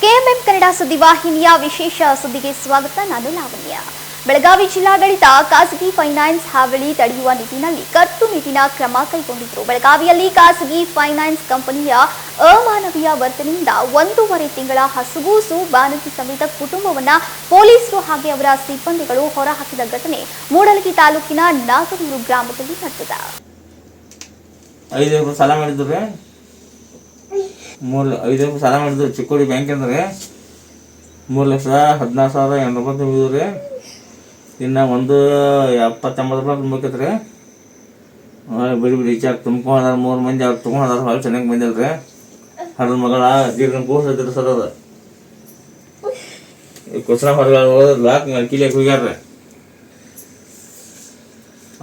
KMM Kannada ಸುದ್ದಿವಾಹಿನಿಯ ವಿಶೇಷ ಸುದ್ದಿಗೆ ಸ್ವಾಗತ. ನಾನು ಲಾವಣ್ಯ. ಬೆಳಗಾವಿ ಜಿಲ್ಲಾಡಳಿತ ಖಾಸಗಿ ಫೈನಾನ್ಸ್ ಹಾವಳಿ ತಡೆಯುವ ನಿಟ್ಟಿನಲ್ಲಿ ಕಟ್ಟುನಿಟ್ಟಿನ ಕ್ರಮ ಕೈಗೊಂಡಿದ್ರು ಬೆಳಗಾವಿಯಲ್ಲಿ ಖಾಸಗಿ ಫೈನಾನ್ಸ್ ಕಂಪನಿಯ ಅಮಾನವೀಯ ವರ್ತನೆಯಿಂದ ಒಂದೂವರೆ ತಿಂಗಳ ಹಸುಗೂಸು ಬಾನಕಿ ಸಮೇತ ಕುಟುಂಬವನ್ನ ಪೊಲೀಸರು ಹಾಗೆ ಅವರ ಸಿಬ್ಬಂದಿಗಳು ಹೊರಹಾಕಿದ ಘಟನೆ ಮೂಡಲಗಿ ತಾಲೂಕಿನ ನಾಗನೂರು ಗ್ರಾಮದಲ್ಲಿ ನಡೆದಿದೆ ಐದು ರೂಪಾಯಿ ಸಾಲ ಮಾಡಿದ್ರು ರೀ ಮೂರು ಐದು ರೂಪಾಯಿ ಸಾಲ ಮಾಡಿದ್ರು ಚಿಕ್ಕೋಡಿ ಬ್ಯಾಂಕ್ ಅಂದ್ರೆ. ಮೂರು ಲಕ್ಷ ಹದಿನಾರು ಸಾವಿರ ಎಂಟು ರೂಪಾಯಿ ತುಂಬಿದ್ರು ರೀ. ಇನ್ನು ಒಂದು ಎಪ್ಪತ್ತೆಂಬತ್ತು ರೂಪಾಯಿ ತುಂಬಬೇಕೈತೆ ರೀ. ಬಿಡಿ ಬಿಡಿ ಈಚೆ ತುಂಬ್ಕೊಂಡಾರ ಮೂರು ಮಂದಿ, ಅವ್ರು ತೊಗೊಂಡಾರ ಭಾಳ ಚೆನ್ನಾಗಿ ಬಂದಿಲ್ಲ ರೀ. ಅದ್ರ ಮಗಳ ದೀರ್ಘ ಕೂಸಿದ್ರು ಸರ್ ಅದು. ಕುಸರ ಹೊರಗಡೆ ಹೊರಗೆ ಹೋದ್ರೆ ಲಾಕ್ ಕೀಲಿಯಾಗಿ ಹೋಗ್ಯಾರ ರೀ.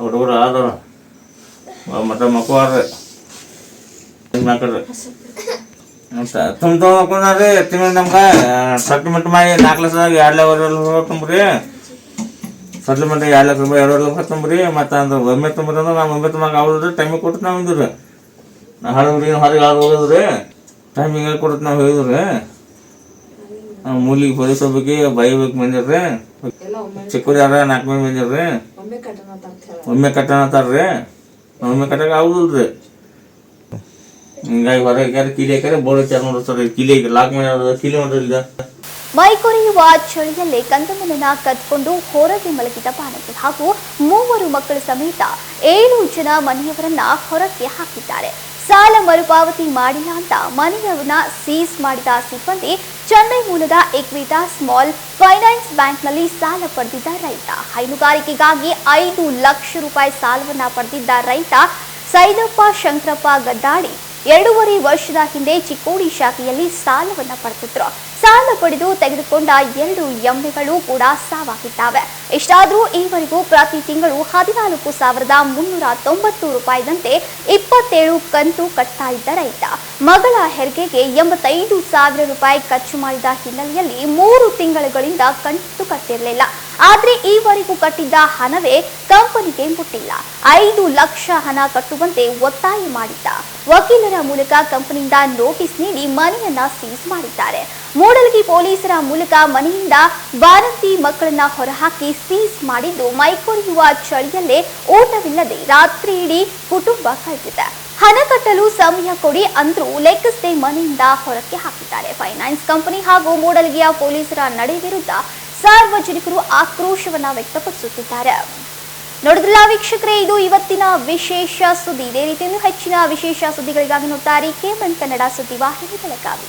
ಹುಡುಗರು ಆದವ್ರು. ಮತ್ತೆ ಮಕ್ಕಳು ಮಾಡ್ರಿ ಅಂತ. ತುಂಬ ತೊಗೊಂಡ್ರಿ ತಿಂಗಳು ನಮ್ಗೆ ಸಪ್ಲಿಮೆಂಟ್ ಮಾಡಿ ನಾಲ್ಕು ಲಕ್ಷದಾಗ ಎರಡು ಲಕ್ಷ ತುಂಬ್ರಿ. ಸಪ್ಲಿಮೆಂಟ್ ಎರಡು ಲಕ್ಷ ರೂಪಾಯಿ ಎರಡು ಲಕ್ಷ ತುಂಬ್ರಿ. ಮತ್ತು ಅಂದ್ರೆ ಒಮ್ಮೆ ತುಂಬ್ರಿ ಅಂದ್ರೆ ನಾವು ಒಮ್ಮೆ ತುಂಬಾಗ ಆಗೋದ್ರಿ ಟೈಮಿಗೆ ಕೊಟ್ಟು ನಾವು ಅಂದಿರಿ ನಾ ಹಳೆ ಹುಡುಗಿನ ಹೊರಗೆ ಆಗ ಹೋಗಿದ್ರಿ? ಟೈಮಿಗೆ ಕೊಟ್ಟು ನಾವು ಹೇಳಿದ್ರಿ ಮೂಲಿಗೆ ಪೊಲೀಸ್ ಹೋಗ್ಬೇಕು ಬೈಬೇಕು ಬಂದಿರ್ರಿ ಚಿಕ್ಕೂರಿ ಯಾರ ನಾಲ್ಕು ಮಂದಿ ಬಂದಿರ್ರಿ ಒಮ್ಮೆ ಕಟ್ಟಣ ಅಂತ ಹೇಳ. ಒಮ್ಮೆ ಕಟ್ಟಕ್ಕೆ ಆಗುದಿಲ್ರಿ. ಮೈಕೊರೆಯುವ ಚಳಿಯಲ್ಲಿ ಕಂದಮ್ಮನನ್ನ ಕದ್ಕೊಂಡು ಹೊರಗೆ ಮಲಗಿದ ಬಾಣಕಿ ಹಾಗೂ ಮೂವರು ಮಕ್ಕಳ ಸಮೇತ ಏಳು ಜನ ಮನೆಯವರನ್ನ ಹೊರಗೆ ಹಾಕಿದ್ದಾರೆ. ಸಾಲ ಮರುಪಾವತಿ ಮಾಡಿಲ್ಲ ಅಂತ ಮನೆಯವರನ್ನ ಸೀಸ್ ಮಾಡಿದ ಸಿಬ್ಬಂದಿ ಚೆನ್ನೈ ಮೂಲದ ಎಕ್ವಿಟಾ ಸ್ಮಾಲ್ ಫೈನಾನ್ಸ್ ಬ್ಯಾಂಕ್ನಲ್ಲಿ ಸಾಲ ಪಡೆದಿದ್ದ ರೈತ. ಹೈನುಗಾರಿಕೆಗಾಗಿ ಐದು ಲಕ್ಷ ರೂಪಾಯಿ ಸಾಲವನ್ನ ಪಡೆದಿದ್ದ ರೈತ ಸೈದಪ್ಪ ಶಂಕರಪ್ಪ ಗದ್ದಾಡಿ ಎರಡೂವರೆ ವರ್ಷದ ಹಿಂದೆ ಚಿಕ್ಕೋಡಿ ಶಾಖೆಯಲ್ಲಿ ಸಾಲವನ್ನ ಪಡೆದಿದ್ರು. ಸಾಲ ಪಡೆದು ತೆಗೆದುಕೊಂಡ ಎರಡು ಎಮ್ಮೆಗಳು ಕೂಡ ಸಾವಾಗಿದ್ದಾವೆ. ಇಷ್ಟಾದರೂ ಈವರೆಗೂ ಪ್ರತಿ ತಿಂಗಳು ಹದಿನಾಲ್ಕು ಸಾವಿರದ ಮುನ್ನೂರ ತೊಂಬತ್ತು ರೂಪಾಯಿದಂತೆ ಇಪ್ಪತ್ತೇಳು ಕಂತು ಕಟ್ತಾ ಇದ್ದ ರೈತ. ಮಗಳ ಹೆರಿಗೆಗೆ ಎಂಬತ್ತೈದು ಸಾವಿರ ರೂಪಾಯಿ ಖರ್ಚು ಮಾಡಿದ ಹಿನ್ನೆಲೆಯಲ್ಲಿ ಮೂರು ತಿಂಗಳುಗಳಿಂದ ಕಂತು ಕಟ್ಟಿರಲಿಲ್ಲ. ಆದ್ರೆ ಈವರೆಗೂ ಕಟ್ಟಿದ್ದ ಹಣವೇ ಕಂಪನಿಗೆ ಮುಟ್ಟಿಲ್ಲ. ಐದು ಲಕ್ಷ ಹಣ ಕಟ್ಟುವಂತೆ ಒತ್ತಾಯ ಮಾಡಿದ್ದ. ವಕೀಲರ ಮೂಲಕ ಕಂಪನಿಯಿಂದ ನೋಟಿಸ್ ನೀಡಿ ಮನೆಯನ್ನ ಸೀಸ್ ಮಾಡಿದ್ದಾರೆ. ಮೂಡಲಗಿ ಪೊಲೀಸರ ಮೂಲಕ ಮನೆಯಿಂದ ಬಾರಂತಿ ಮಕ್ಕಳನ್ನ ಹೊರಹಾಕಿ ಸೀಸ್ ಮಾಡಿದ್ದು ಮೈಕೊರೆಯುವ ಚಳಿಯಲ್ಲೇ ಊಟವಿಲ್ಲದೆ ರಾತ್ರಿ ಇಡೀ ಕುಟುಂಬ ಕಳೆದಿದೆ. ಹಣ ಕಟ್ಟಲು ಸಮಯ ಕೊಡಿ ಅಂದ್ರೂ ಲೆಕ್ಕಿಸದೆ ಮನೆಯಿಂದ ಹೊರಕ್ಕೆ ಹಾಕಿದ್ದಾರೆ. ಫೈನಾನ್ಸ್ ಕಂಪನಿ ಹಾಗೂ ಮೂಡಲಗಿಯ ಪೊಲೀಸರ ನಡೆ ವಿರುದ್ಧ ಸಾರ್ವಜನಿಕರು ಆಕ್ರೋಶವನ್ನ ವ್ಯಕ್ತಪಡಿಸುತ್ತಿದ್ದಾರೆ. ನೋಡಿದ್ರಲ್ಲ ವೀಕ್ಷಕರೇ, ಇದು ಇವತ್ತಿನ ವಿಶೇಷ ಸುದ್ದಿ. ಇದೇ ರೀತಿಯಿಂದ ಹೆಚ್ಚಿನ ವಿಶೇಷ ಸುದ್ದಿಗಳಿಗಾಗಿ ನೋಡ್ತಾರೆ ಕೇವನ್ ಕನ್ನಡ ಸುದ್ದಿ ವಾಹಿನಿ ಬೆಳಗಾವಿ